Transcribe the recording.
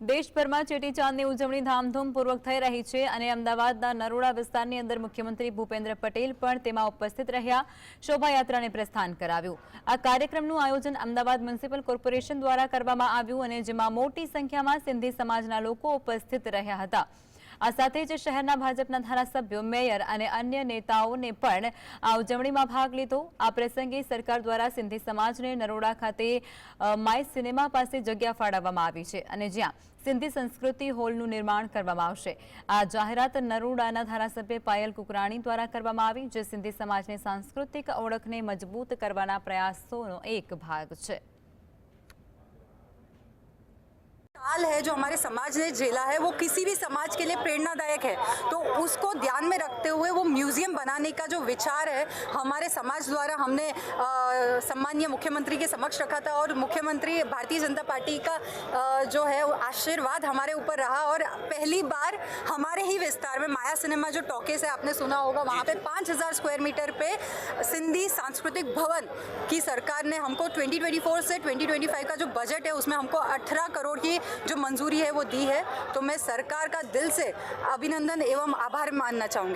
દેશભરમાં ચેટીચાંદની ઉજવણી ધામધૂમપૂર્વક થઈ રહી છે અને અમદાવાદના નરોડા વિસ્તારની અંદર મુખ્યમંત્રી ભૂપેન્દ્ર પટેલ પણ તેમાં ઉપસ્થિત રહ્યા. શોભાયાત્રાને પ્રસ્થાન કરાવ્યું. આ કાર્યક્રમનું આયોજન અમદાવાદ મ્યુનિસિપલ કોર્પોરેશન દ્વારા કરવામાં આવ્યું અને જેમાં મોટી સંખ્યામાં સિંધી સમાજના લોકો ઉપસ્થિત રહ્યા હતા. આ સાથે જ શહેરના ભાજપના ધારાસભ્યો, મેયર અને અન્ય નેતાઓને પણ આ ઉજવણીમાં ભાગ લીધો. આ પ્રસંગે સરકાર દ્વારા સિંધી સમાજને નરોડા ખાતે માય સિનેમા પાસે જગ્યા ફાળવવામાં આવી છે અને જ્યાં સિંધી સંસ્કૃતિ હોલનું નિર્માણ કરવામાં આવશે. આ જાહેરાત નરોડાના ધારાસભ્ય પાયલ કુકરાણી દ્વારા કરવામાં આવી, જે સિંધી સમાજની સાંસ્કૃતિક ઓળખને મજબૂત કરવાના પ્રયાસોનો એક ભાગ છે. काल है जो हमारे समाज ने झेला है वो किसी भी समाज के लिए प्रेरणादायक है तो उसको ध्यान में रखते हुए वो म्यूज़ियम बनाने का जो विचार है हमारे समाज द्वारा हमने सम्मानीय मुख्यमंत्री के समक्ष रखा था और मुख्यमंत्री भारतीय जनता पार्टी का अ, जो है आशीर्वाद हमारे ऊपर रहा और पहली बार हमारे ही विस्तार में माया सिनेमा जो टॉकेस है आपने सुना होगा वहाँ पे पाँच हज़ार स्क्वायर मीटर पे सिंधी सांस्कृतिक भवन की सरकार ने हमको 2024 से 2025 का जो बजट है उसमें हमको 18 करोड़ की जो मंजूरी है वो दी है। तो मैं सरकार का दिल से अभिनंदन एवं आभार मानना चाहूँगी।